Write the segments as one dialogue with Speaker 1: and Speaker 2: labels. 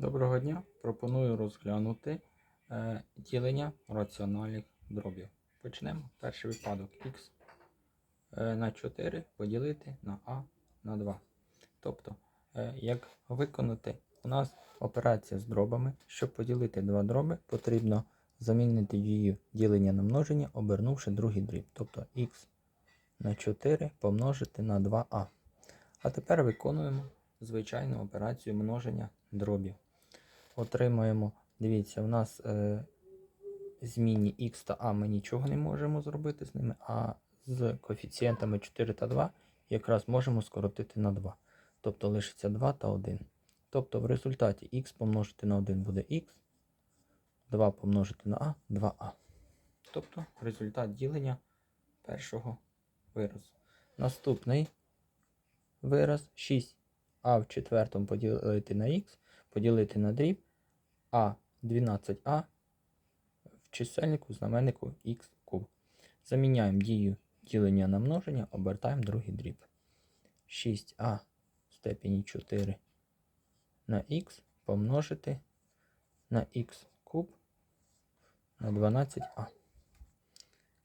Speaker 1: Доброго дня! Пропоную розглянути е, ділення раціональних дробів. Почнемо. Перший випадок х е, на 4 поділити на а на 2. Тобто, е, як виконати, у нас операція з дробами. Щоб поділити два дроби, потрібно замінити дію ділення на множення, обернувши другий дріб. Тобто х на 4 помножити на 2а. А тепер виконуємо звичайну операцію множення дробів. Отримаємо, дивіться, у нас е, змінні х та а ми нічого не можемо зробити з ними, а з коефіцієнтами 4 та 2 якраз можемо скоротити на 2. Тобто лишиться 2 та 1. Тобто в результаті х помножити на 1 буде х, 2 помножити на а 2а. Тобто результат ділення першого виразу. Наступний вираз 6а в четвертому поділити на х, поділити на дріб, а 12а в чисельнику знаменнику х куб. Заміняємо дію ділення на множення, обертаємо другий дріб. 6а в степені 4 на х помножити на х куб на 12а.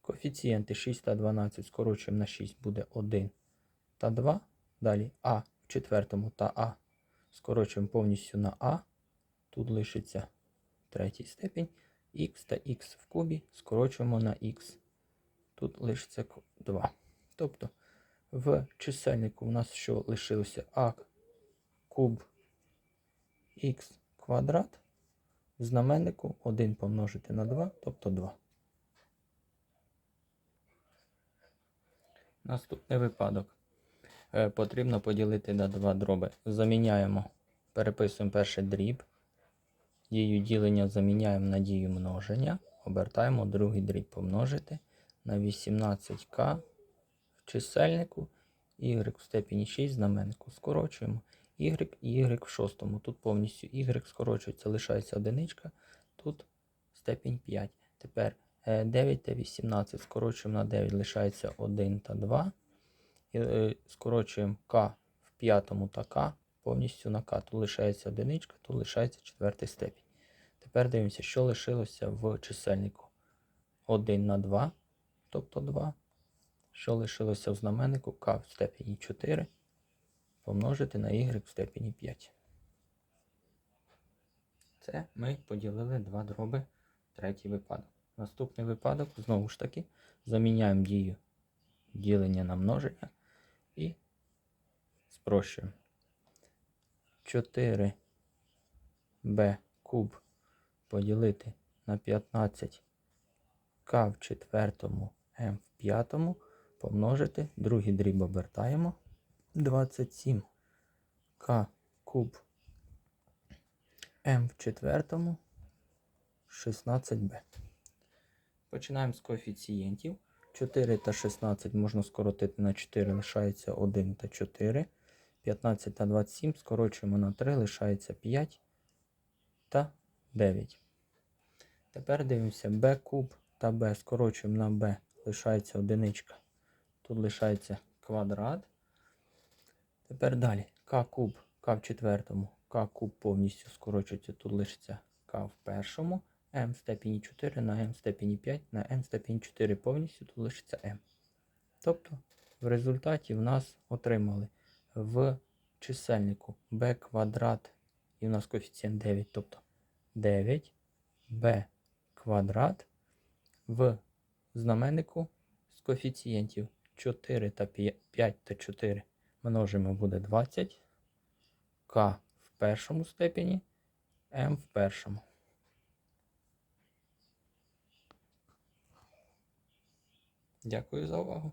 Speaker 1: Коефіцієнти 6 та 12 скорочуємо на 6 буде 1 та 2. Далі а в четвертому та а скорочуємо повністю на а. Тут лишиться третій степінь. х та х в кубі скорочуємо на х. Тут лишиться 2. Тобто в чисельнику у нас що лишилося а куб х квадрат. В знаменнику 1 помножити на 2, тобто 2. Наступний випадок. Е, Потрібно поділити на два дроби. Заміняємо, переписуємо перший дріб. Дію ділення заміняємо на дію множення. Обертаємо другий дріб помножити на 18к в чисельнику, y в степені 6 знаменнику. Скорочуємо y y в шостому. Тут повністю y скорочується, лишається одиничка, тут степінь 5. Тепер 9 та 18 скорочуємо на 9, лишається 1 та 2. Е, скорочуємо k в п'ятому та k повністю на k. Тут лишається одиничка, тут лишається четвертий степінь. Тепер дивимося, що лишилося в чисельнику. 1 на 2, тобто 2. Що лишилося в знаменнику k в степені 4 помножити на y в степені 5. Це ми поділили два дроби третій випадок. Наступний випадок, знову ж таки, заміняємо дію ділення на множення розчин. 4 b куб поділити на 15 К в четвертому М в п'ятому помножити, другий дріб обертаємо. 27 К куб М в четвертому 16b. Починаємо з коефіцієнтів. 4 та 16 можна скоротити на 4, лишається 1 та 4. 15 та 27 скорочуємо на 3, лишається 5 та 9. Тепер дивимося b куб та b скорочуємо на b, лишається одиничка. Тут лишається квадрат. Тепер далі k куб, k в четвертому, k куб повністю скорочується, тут лишиться k в першому m в степені 4 на m в степені 5 на m в степені 4 повністю тут лишиться m. Тобто, в результаті в нас отримали в чисельнику b квадрат, і в нас коефіцієнт 9, тобто 9 b квадрат в знаменнику з коефіцієнтів 4 та 5 та 4 множимо буде 20, k в першому степені, m в першому. Дякую за увагу.